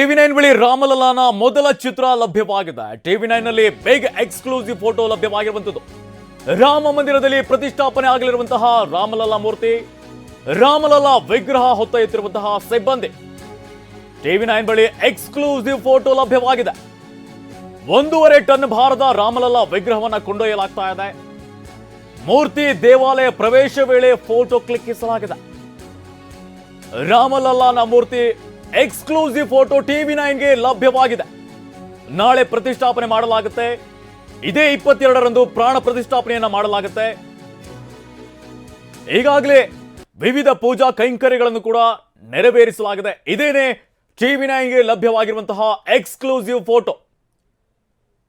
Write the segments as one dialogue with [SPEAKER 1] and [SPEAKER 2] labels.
[SPEAKER 1] TV nine ಬಳಿ ರಾಮಲಲ್ಲಾನ ಮೊದಲ ಚಿತ್ರ ಲಭ್ಯವಾಗಿದೆ. ಟಿವಿ ನೈನ್ನಲ್ಲಿ ಬಿಗ್ ಎಕ್ಸ್ಕ್ಲೂಸಿವ್ ಫೋಟೋ ಲಭ್ಯವಾಗಿರುವಂತದ್ದು ರಾಮ ಮಂದಿರದಲ್ಲಿ ಪ್ರತಿಷ್ಠಾಪನೆ ಆಗಲಿರುವಂತಹ ರಾಮಲಲ್ಲಾ ಮೂರ್ತಿ ರಾಮಲಲ್ಲಾ ವಿಗ್ರಹ ಹೊತ್ತೊಯ್ಯುತ್ತಿರುವಂತಹ ಸಿಬ್ಬಂದಿ. ಟಿವಿ ನೈನ್ ಬಳಿ ಎಕ್ಸ್ಕ್ಲೂಸಿವ್ ಫೋಟೋ ಲಭ್ಯವಾಗಿದೆ. ಒಂದೂವರೆ ಟನ್ ಭಾರದ ರಾಮಲಲ್ಲಾ ವಿಗ್ರಹವನ್ನ ಕೊಂಡೊಯ್ಯಲಾಗ್ತಾ ಇದೆ. ಮೂರ್ತಿ ದೇವಾಲಯ ಪ್ರವೇಶ ವೇಳೆ ಫೋಟೋ ಕ್ಲಿಕ್ಕಿಸಲಾಗಿದೆ. ರಾಮಲಲ್ಲಾನ ಮೂರ್ತಿ ಎಕ್ಸ್ಕ್ಲೂಸಿವ್ ಫೋಟೋ ಟಿವಿ ನೈನ್ಗೆ ಲಭ್ಯವಾಗಿದೆ. ನಾಳೆ ಪ್ರತಿಷ್ಠಾಪನೆ ಮಾಡಲಾಗುತ್ತೆ. ಇದೇ ಇಪ್ಪತ್ತೆರಡರಂದು ಪ್ರಾಣ ಪ್ರತಿಷ್ಠಾಪನೆಯನ್ನು ಮಾಡಲಾಗುತ್ತೆ. ಈಗಾಗಲೇ ವಿವಿಧ ಪೂಜಾ ಕೈಂಕರ್ಯಗಳನ್ನು ಕೂಡ ನೆರವೇರಿಸಲಾಗಿದೆ. ಇದೇನೆ ಟಿವಿ ನೈನ್ಗೆ ಲಭ್ಯವಾಗಿರುವಂತಹ ಎಕ್ಸ್ಕ್ಲೂಸಿವ್ ಫೋಟೋ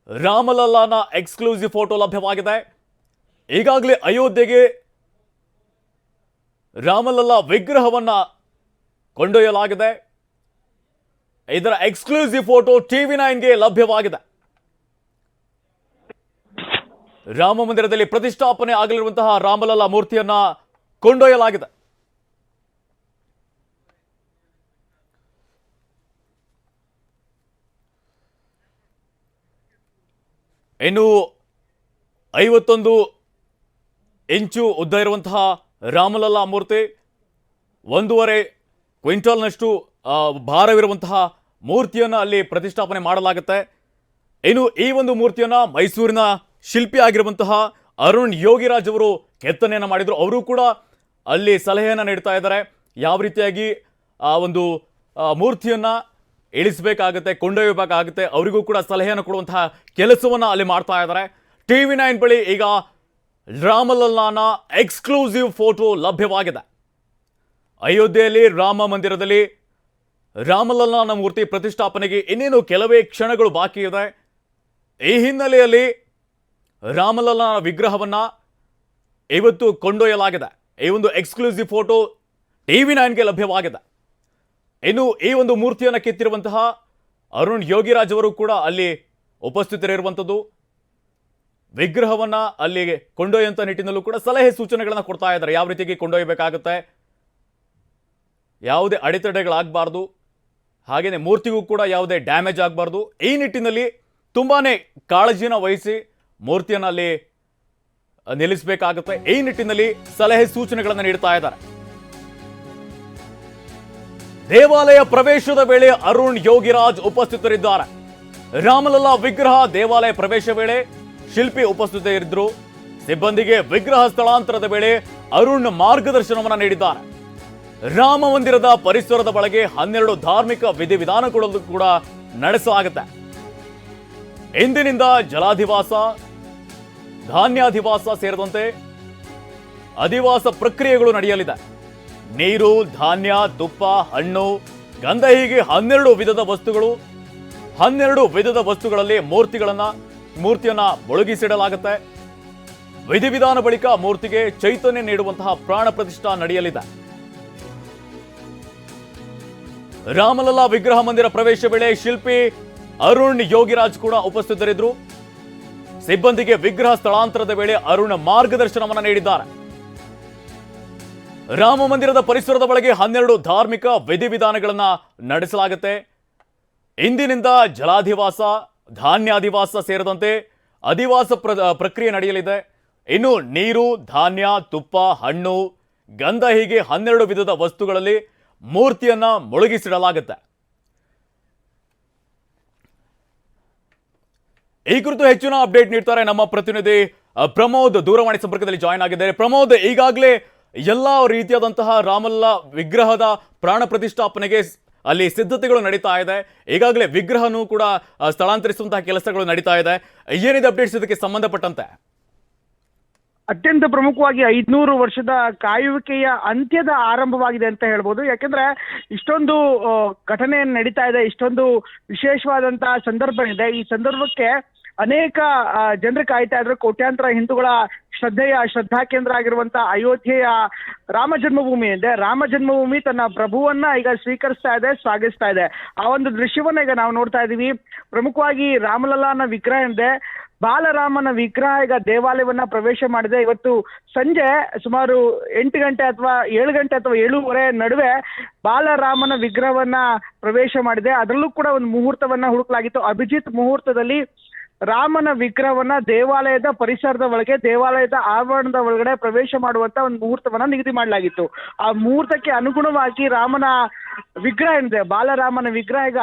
[SPEAKER 1] ರಾಮಲಲ್ಲಾನ ಎಕ್ಸ್ಕ್ಲೂಸಿವ್ ಫೋಟೋ ಲಭ್ಯವಾಗಿದೆ. ಈಗಾಗಲೇ ಅಯೋಧ್ಯೆಗೆ ರಾಮಲಲ್ಲಾ ವಿಗ್ರಹವನ್ನ ಕೊಂಡೊಯ್ಯಲಾಗಿದೆ. ಇದರ ಎಕ್ಸ್ಕ್ಲೂಸಿವ್ ಫೋಟೋ ಟಿವಿ ನೈನ್ಗೆ ಲಭ್ಯವಾಗಿದೆ. ರಾಮ ಮಂದಿರದಲ್ಲಿ ಪ್ರತಿಷ್ಠಾಪನೆ ಆಗಲಿರುವಂತಹ ರಾಮಲಲ್ಲಾ ಮೂರ್ತಿಯನ್ನ ಕೊಂಡೊಯ್ಯಲಾಗಿದೆ. ಇನ್ನು ಐವತ್ತೊಂದು ಇಂಚು ಉದ್ದ ಇರುವಂತಹ ರಾಮಲಲ್ಲಾ ಮೂರ್ತಿ, ಒಂದೂವರೆ ಕ್ವಿಂಟಲ್ನಷ್ಟು ಭಾರವಿರುವಂತಹ ಮೂರ್ತಿಯನ್ನು ಅಲ್ಲಿ ಪ್ರತಿಷ್ಠಾಪನೆ ಮಾಡಲಾಗುತ್ತೆ. ಇನ್ನು ಈ ಒಂದು ಮೂರ್ತಿಯನ್ನು ಮೈಸೂರಿನ ಶಿಲ್ಪಿ ಆಗಿರುವಂತಹ ಅರುಣ್ ಯೋಗಿರಾಜ್ ಅವರು ಕೆತ್ತನೆಯನ್ನು ಮಾಡಿದರು. ಅವರು ಕೂಡ ಅಲ್ಲಿ ಸಲಹೆಯನ್ನು ನೀಡ್ತಾ ಇದ್ದಾರೆ. ಯಾವ ರೀತಿಯಾಗಿ ಆ ಒಂದು ಮೂರ್ತಿಯನ್ನು ಇಳಿಸಬೇಕಾಗುತ್ತೆ, ಕೊಂಡೊಯ್ಯಬೇಕಾಗುತ್ತೆ, ಅವರಿಗೂ ಕೂಡ ಸಲಹೆಯನ್ನು ಕೊಡುವಂತಹ ಕೆಲಸವನ್ನು ಅಲ್ಲಿ ಮಾಡ್ತಾ ಇದ್ದಾರೆ. ಟಿ ವಿ ನೈನ್ ಬಳಿ ಈಗ ರಾಮಲಲ್ಲಾನ ಎಕ್ಸ್ಕ್ಲೂಸಿವ್ ಫೋಟೋ ಲಭ್ಯವಾಗಿದೆ. ಅಯೋಧ್ಯೆಯಲ್ಲಿ ರಾಮ ಮಂದಿರದಲ್ಲಿ ರಾಮಲಲ್ಲಾನ ಮೂರ್ತಿ ಪ್ರತಿಷ್ಠಾಪನೆಗೆ ಇನ್ನೇನು ಕೆಲವೇ ಕ್ಷಣಗಳು ಬಾಕಿ ಇದೆ. ಈ ಹಿನ್ನೆಲೆಯಲ್ಲಿ ರಾಮಲಲ್ಲನ ವಿಗ್ರಹವನ್ನು ಇವತ್ತು ಕೊಂಡೊಯ್ಯಲಾಗಿದೆ. ಈ ಒಂದು ಎಕ್ಸ್ಕ್ಲೂಸಿವ್ ಫೋಟೋ ಟಿವಿ ನೈನ್ಗೆ ಲಭ್ಯವಾಗಿದೆ. ಇನ್ನು ಈ ಒಂದು ಮೂರ್ತಿಯನ್ನು ಕೆತ್ತಿರುವಂತಹ ಅರುಣ್ ಯೋಗಿರಾಜ್ ಅವರು ಕೂಡ ಅಲ್ಲಿ ಉಪಸ್ಥಿತರಿರುವಂಥದ್ದು. ವಿಗ್ರಹವನ್ನು ಅಲ್ಲಿ ಕೊಂಡೊಯ್ಯುವಂಥ ನಿಟ್ಟಿನಲ್ಲೂ ಕೂಡ ಸಲಹೆ ಸೂಚನೆಗಳನ್ನು ಕೊಡ್ತಾ ಇದ್ದಾರೆ. ಯಾವ ರೀತಿಯಾಗಿ ಕೊಂಡೊಯ್ಯಬೇಕಾಗುತ್ತೆ? ಯಾವುದೇ ಅಡೆತಡೆಗಳಾಗಬಾರ್ದು. ಹಾಗೆಯೇ ಮೂರ್ತಿಗೂ ಕೂಡ ಯಾವುದೇ ಡ್ಯಾಮೇಜ್ ಆಗಬಾರ್ದು. ಈ ನಿಟ್ಟಿನಲ್ಲಿ ತುಂಬಾನೇ ಕಾಳಜಿನ ವಹಿಸಿ ಮೂರ್ತಿಯನ್ನು ಅಲ್ಲಿ ನಿಲ್ಲಿಸಬೇಕಾಗುತ್ತೆ. ಈ ನಿಟ್ಟಿನಲ್ಲಿ ಸಲಹೆ ಸೂಚನೆಗಳನ್ನು ನೀಡ್ತಾ ಇದ್ದಾರೆ. ದೇವಾಲಯ ಪ್ರವೇಶದ ವೇಳೆ ಅರುಣ್ ಯೋಗಿರಾಜ್ ಉಪಸ್ಥಿತರಿದ್ದಾರೆ. ರಾಮಲಲ್ಲಾ ವಿಗ್ರಹ ದೇವಾಲಯ ಪ್ರವೇಶ ವೇಳೆ ಶಿಲ್ಪಿ ಉಪಸ್ಥಿತರಿದ್ದರು. ಸಿಬ್ಬಂದಿಗೆ ವಿಗ್ರಹ ಸ್ಥಳಾಂತರದ ವೇಳೆ ಅರುಣ್ ಮಾರ್ಗದರ್ಶನವನ್ನ ನೀಡಿದ್ದಾರೆ. ರಾಮ ಮಂದಿರದ ಪರಿಸರದ ಬಳಗೆ ಹನ್ನೆರಡು ಧಾರ್ಮಿಕ ವಿಧಿವಿಧಾನಗಳನ್ನು ಕೂಡ ನಡೆಸಲಾಗುತ್ತೆ. ಇಂದಿನಿಂದ ಜಲಾಧಿವಾಸ, ಧಾನ್ಯಾಧಿವಾಸ ಸೇರಿದಂತೆ ಅಧಿವಾಸ ಪ್ರಕ್ರಿಯೆಗಳು ನಡೆಯಲಿದೆ. ನೀರು, ಧಾನ್ಯ, ತುಪ್ಪ, ಹಣ್ಣು, ಗಂಧ ಹೀಗೆ ಹನ್ನೆರಡು ವಿಧದ ವಸ್ತುಗಳು, ಹನ್ನೆರಡು ವಿಧದ ವಸ್ತುಗಳಲ್ಲಿ ಮೂರ್ತಿಗಳನ್ನ, ಮೂರ್ತಿಯನ್ನ ಮುಳುಗಿಸಿಡಲಾಗುತ್ತೆ. ವಿಧಿವಿಧಾನ ಬಳಿಕ ಮೂರ್ತಿಗೆ ಚೈತನ್ಯ ನೀಡುವಂತಹ ಪ್ರಾಣ ಪ್ರತಿಷ್ಠಾ ನಡೆಯಲಿದೆ. ರಾಮಲಲ್ಲಾ ವಿಗ್ರಹ ಮಂದಿರ ಪ್ರವೇಶ ವೇಳೆ ಶಿಲ್ಪಿ ಅರುಣ್ ಯೋಗಿರಾಜ್ ಕೂಡ ಉಪಸ್ಥಿತರಿದ್ದರು. ಸಿಬ್ಬಂದಿಗೆ ವಿಗ್ರಹ ಸ್ಥಳಾಂತರದ ವೇಳೆ ಅರುಣ್ ಮಾರ್ಗದರ್ಶನವನ್ನು ನೀಡಿದ್ದಾರೆ. ರಾಮ ಮಂದಿರದ ಪರಿಸರದ ಒಳಗೆ ಹನ್ನೆರಡು ಧಾರ್ಮಿಕ ವಿಧಿವಿಧಾನಗಳನ್ನು ನಡೆಸಲಾಗುತ್ತೆ. ಇಂದಿನಿಂದ ಜಲಾಧಿವಾಸ, ಧಾನ್ಯಾಧಿವಾಸ ಸೇರಿದಂತೆ ಅಧಿವಾಸ ಪ್ರ- ಪ್ರಕ್ರಿಯೆ ನಡೆಯಲಿದೆ. ಇನ್ನು ನೀರು, ಧಾನ್ಯ, ತುಪ್ಪ, ಹಣ್ಣು, ಗಂಧ ಹೀಗೆ ಹನ್ನೆರಡು ವಿಧದ ವಸ್ತುಗಳಲ್ಲಿ ಮೂರ್ತಿಯನ್ನ ಮುಳುಗಿಸಿಡಲಾಗುತ್ತೆ. ಈ ಕುರಿತು ಹೆಚ್ಚಿನ ಅಪ್ಡೇಟ್ ನೀಡ್ತಾರೆ ನಮ್ಮ ಪ್ರತಿನಿಧಿ ಪ್ರಮೋದ್ ದೂರವಾಣಿ ಸಂಪರ್ಕದಲ್ಲಿ ಜಾಯಿನ್ ಆಗಿದ್ದಾರೆ. ಪ್ರಮೋದ್, ಈಗಾಗಲೇ ಎಲ್ಲ ರೀತಿಯಾದಂತಹ ರಾಮಲ್ಲ ವಿಗ್ರಹದ ಪ್ರಾಣ ಪ್ರತಿಷ್ಠಾಪನೆಗೆ ಅಲ್ಲಿ ಸಿದ್ಧತೆಗಳು ನಡೀತಾ ಇದೆ. ಈಗಾಗಲೇ ವಿಗ್ರಹನೂ ಕೂಡ ಸ್ಥಳಾಂತರಿಸುವಂತಹ ಕೆಲಸಗಳು ನಡೀತಾ ಇದೆ. ಏನಿದೆ ಅಪ್ಡೇಟ್ಸ್ ಇದಕ್ಕೆ ಸಂಬಂಧಪಟ್ಟಂತೆ?
[SPEAKER 2] ಅತ್ಯಂತ ಪ್ರಮುಖವಾಗಿ ಐದ್ನೂರು ವರ್ಷದ ಕಾಯುವಿಕೆಯ ಅಂತ್ಯದ ಆರಂಭವಾಗಿದೆ ಅಂತ ಹೇಳ್ಬೋದು. ಯಾಕಂದ್ರೆ ಇಷ್ಟೊಂದು ಘಟನೆ ನಡೀತಾ ಇದೆ, ಇಷ್ಟೊಂದು ವಿಶೇಷವಾದಂತಹ ಸಂದರ್ಭ ಇದೆ ಈ ಸಂದರ್ಭಕ್ಕೆ ಅನೇಕ ಜನರು ಕಾಯ್ತಾ ಇದ್ರು. ಕೋಟ್ಯಾಂತರ ಹಿಂದೂಗಳ ಶ್ರದ್ಧೆಯ, ಶ್ರದ್ಧಾ ಕೇಂದ್ರ ಆಗಿರುವಂತ ಅಯೋಧ್ಯೆಯ ರಾಮ ಜನ್ಮಭೂಮಿ ಇದೆ. ರಾಮ ಜನ್ಮಭೂಮಿ ತನ್ನ ಪ್ರಭುವನ್ನ ಈಗ ಸ್ವೀಕರಿಸ್ತಾ ಇದೆ, ಸ್ವಾಗತಿಸ್ತಾ ಇದೆ. ಆ ಒಂದು ದೃಶ್ಯವನ್ನ ಈಗ ನಾವು ನೋಡ್ತಾ ಇದೀವಿ. ಪ್ರಮುಖವಾಗಿ ರಾಮಲಲ್ಲಾನ ವಿಗ್ರಹ ಇದೆ. ಬಾಲರಾಮನ ವಿಗ್ರಹ ದೇವಾಲಯವನ್ನ ಪ್ರವೇಶ ಮಾಡಿದೆ. ಇವತ್ತು ಸಂಜೆ ಸುಮಾರು ಎಂಟು ಗಂಟೆ ಅಥವಾ ಏಳು ಗಂಟೆ ಅಥವಾ ಏಳುವರೆ ನಡುವೆ ಬಾಲರಾಮನ ವಿಗ್ರಹವನ್ನ ಪ್ರವೇಶ ಮಾಡಿದೆ. ಅದರಲ್ಲೂ ಕೂಡ ಒಂದು ಮುಹೂರ್ತವನ್ನ ಹುಡುಕಲಾಗಿತ್ತು. ಅಭಿಜಿತ್ ಮುಹೂರ್ತದಲ್ಲಿ ರಾಮನ ವಿಗ್ರಹವನ್ನ ದೇವಾಲಯದ ಪರಿಸರದ ಒಳಗೆ, ದೇವಾಲಯದ ಆವರಣದ ಒಳಗಡೆ ಪ್ರವೇಶ ಮಾಡುವಂತ ಒಂದು ಮುಹೂರ್ತವನ್ನ ನಿಗದಿ ಮಾಡಲಾಗಿತ್ತು. ಆ ಮುಹೂರ್ತಕ್ಕೆ ಅನುಗುಣವಾಗಿ ರಾಮನ ವಿಗ್ರಹ ಏನಿದೆ, ಬಾಲರಾಮನ ವಿಗ್ರಹ ಈಗ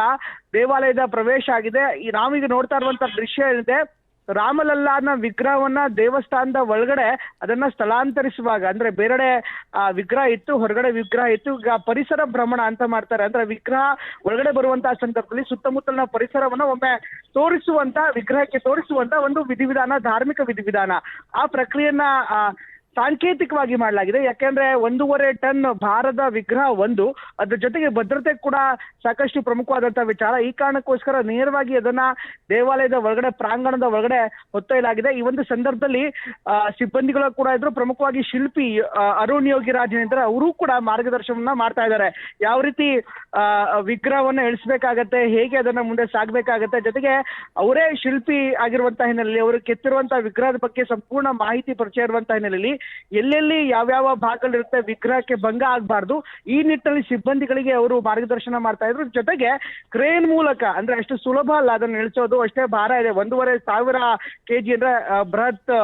[SPEAKER 2] ದೇವಾಲಯದ ಪ್ರವೇಶ ಆಗಿದೆ. ಈ ನಾವೀಗ ನೋಡ್ತಾ ಇರುವಂತ ದೃಶ್ಯ ಏನಿದೆ ರಾಮಲಲ್ಲಾನ ವಿಗ್ರಹವನ್ನ ದೇವಸ್ಥಾನದ ಒಳಗಡೆ ಅದನ್ನ ಸ್ಥಳಾಂತರಿಸುವಾಗ, ಅಂದ್ರೆ ಬೇರೆಡೆ, ಆ, ವಿಗ್ರಹ ಇತ್ತು, ಹೊರಗಡೆ ವಿಗ್ರಹ ಇತ್ತು, ಈಗ ಪರಿಸರ ಭ್ರಮಣ ಅಂತ ಮಾಡ್ತಾರೆ. ಅಂದ್ರೆ ವಿಗ್ರಹ ಒಳಗಡೆ ಬರುವಂತಹ ಸಂದರ್ಭದಲ್ಲಿ ಸುತ್ತಮುತ್ತಲಿನ ಪರಿಸರವನ್ನ ಒಮ್ಮೆ ತೋರಿಸುವಂತ, ವಿಗ್ರಹಕ್ಕೆ ತೋರಿಸುವಂತ ಒಂದು ವಿಧಿವಿಧಾನ, ಧಾರ್ಮಿಕ ವಿಧಿವಿಧಾನ. ಆ ಪ್ರಕ್ರಿಯೆಯನ್ನ ಸಾಂಕೇತಿಕವಾಗಿ ಮಾಡಲಾಗಿದೆ. ಯಾಕೆಂದ್ರೆ ಒಂದೂವರೆ ಟನ್ ಭಾರದ ವಿಗ್ರಹ ಒಂದು, ಅದ್ರ ಜೊತೆಗೆ ಭದ್ರತೆ ಕೂಡ ಸಾಕಷ್ಟು ಪ್ರಮುಖವಾದಂತಹ ವಿಚಾರ. ಈ ಕಾರಣಕ್ಕೋಸ್ಕರ ನೇರವಾಗಿ ಅದನ್ನ ದೇವಾಲಯದ ಒಳಗಡೆ, ಪ್ರಾಂಗಣದ ಒಳಗಡೆ ಹೊತ್ತೊಯ್ಯಲಾಗಿದೆ. ಈ ಒಂದು ಸಂದರ್ಭದಲ್ಲಿ ಸಿಬ್ಬಂದಿಗಳು ಕೂಡ ಇದ್ರು. ಪ್ರಮುಖವಾಗಿ ಶಿಲ್ಪಿ ಅರುಣ್ ಯೋಗಿ ರಾಜೇಂದ್ರ ಅವರು ಕೂಡ ಮಾರ್ಗದರ್ಶನವನ್ನ ಮಾಡ್ತಾ ಇದ್ದಾರೆ. ಯಾವ ರೀತಿ ವಿಗ್ರಹವನ್ನ ಇಳಿಸ್ಬೇಕಾಗತ್ತೆ ಹೇಗೆ ಅದನ್ನ ಮುಂದೆ ಸಾಗ್ಬೇಕಾಗತ್ತೆ, ಜೊತೆಗೆ ಅವರೇ ಶಿಲ್ಪಿ ಆಗಿರುವಂತಹ ಹಿನ್ನೆಲೆಯಲ್ಲಿ, ಅವರು ಕೆತ್ತಿರುವಂತಹ ವಿಗ್ರಹದ ಬಗ್ಗೆ ಸಂಪೂರ್ಣ ಮಾಹಿತಿ ಪರಿಚಯ ಇರುವಂತಹ ಹಿನ್ನೆಲೆಯಲ್ಲಿ ಎಲ್ಲೆಲ್ಲಿ ಯಾವ್ಯಾವ ಭಾಗಗಳಿರುತ್ತೆ ವಿಗ್ರಹಕ್ಕೆ ಭಂಗ ಆಗಬಾರ್ದು, ಈ ನಿಟ್ಟಿನಲ್ಲಿ ಸಿಬ್ಬಂದಿಗಳಿಗೆ ಅವರು ಮಾರ್ಗದರ್ಶನ ಮಾಡ್ತಾ ಇದ್ರು. ಜೊತೆಗೆ ಕ್ರೇನ್ ಮೂಲಕ, ಅಂದ್ರೆ ಅಷ್ಟು ಸುಲಭ ಅಲ್ಲ ಅದನ್ನ ಇಳಿಸೋದು ಅಷ್ಟೇ ಭಾರ ಇದೆ. ಒಂದೂವರೆ ಸಾವಿರ ಕೆಜಿ ಅಂದ್ರೆ ಬೃಹತ್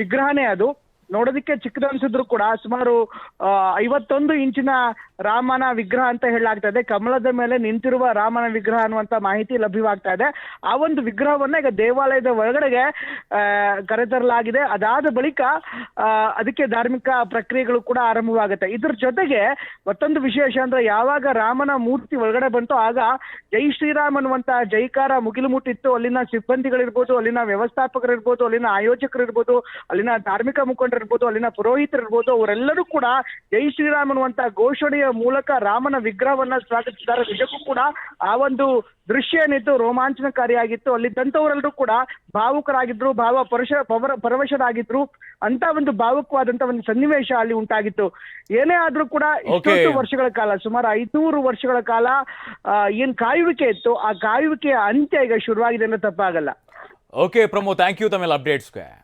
[SPEAKER 2] ವಿಗ್ರಹನೇ ಅದು. ನೋಡೋದಕ್ಕೆ ಚಿಕ್ಕದನ್ಸಿದ್ರು ಕೂಡ ಸುಮಾರು ಐವತ್ತೊಂದು ಇಂಚಿನ ರಾಮನ ವಿಗ್ರಹ ಅಂತ ಹೇಳಲಾಗ್ತಾ ಇದೆ. ಕಮಲದ ಮೇಲೆ ನಿಂತಿರುವ ರಾಮನ ವಿಗ್ರಹ ಅನ್ನುವಂತ ಮಾಹಿತಿ ಲಭ್ಯವಾಗ್ತಾ ಇದೆ. ಆ ಒಂದು ವಿಗ್ರಹವನ್ನ ಈಗ ದೇವಾಲಯದ ಒಳಗಡೆಗೆ ಕರೆತರಲಾಗಿದೆ. ಅದಾದ ಬಳಿಕ ಅದಕ್ಕೆ ಧಾರ್ಮಿಕ ಪ್ರಕ್ರಿಯೆಗಳು ಕೂಡ ಆರಂಭವಾಗುತ್ತೆ. ಇದ್ರ ಜೊತೆಗೆ ಮತ್ತೊಂದು ವಿಶೇಷ ಅಂದ್ರೆ ಯಾವಾಗ ರಾಮನ ಮೂರ್ತಿ ಒಳಗಡೆ ಬಂತು ಆಗ ಜೈ ಶ್ರೀರಾಮ್ ಅನ್ನುವಂತ ಜೈಕಾರ ಮುಗಿಲು ಮುಟ್ಟಿತ್ತು ಅಲ್ಲಿನ ಸಿಬ್ಬಂದಿಗಳಿರ್ಬೋದು, ಅಲ್ಲಿನ ವ್ಯವಸ್ಥಾಪಕರಿರ್ಬೋದು, ಅಲ್ಲಿನ ಆಯೋಜಕರಿರ್ಬೋದು, ಅಲ್ಲಿನ ಧಾರ್ಮಿಕ ಮುಖಂಡರಿರ್ಬೋದು, ಅಲ್ಲಿನ ಪುರೋಹಿತರಿರ್ಬೋದು, ಅವರೆಲ್ಲರೂ ಕೂಡ ಜೈ ಶ್ರೀರಾಮ್ ಅನ್ನುವಂತ ಘೋಷಣೆಯ ಮೂಲಕ ರಾಮನ ವಿಗ್ರಹವನ್ನ ಸ್ಥಾಪಿಸಿದ್ದಾರೆ ನಿಜಕ್ಕೂ ಕೂಡ ಆ ಒಂದು ದೃಶ್ಯ ಏನಿತ್ತು ರೋಮಾಂಚನಕಾರಿಯಾಗಿತ್ತು. ಅಲ್ಲಿದ್ದಂಥವರೆಲ್ಲರೂ ಕೂಡ ಭಾವುಕರಾಗಿದ್ರು ಭಾವ ಪರಶ ಪವರ ಪರವಶರಾಗಿದ್ರು. ಅಂತ ಒಂದು ಭಾವುಕವಾದಂತ ಒಂದು ಸನ್ನಿವೇಶ ಅಲ್ಲಿ ಉಂಟಾಗಿತ್ತು. ಏನೇ ಆದ್ರೂ ಕೂಡ ಇಷ್ಟೊಂದು ವರ್ಷಗಳ ಕಾಲ ಸುಮಾರು ಐನೂರು ವರ್ಷಗಳ ಕಾಲ ಏನ್ ಕಾಯುವಿಕೆ ಇತ್ತು ಆ ಕಾಯುವಿಕೆಯ ಅಂತ್ಯ ಈಗ ಶುರುವಾಗಿದೆ ಅಂದ್ರೆ ತಪ್ಪಾಗಲ್ಲ.
[SPEAKER 1] ಓಕೆ ಪ್ರಮೋ ಥ್ಯಾಂಕ್ ಯು ತಮ್ಮೆಲ್ಲ ಅಪ್ಡೇಟ್ಸ್ಗೆ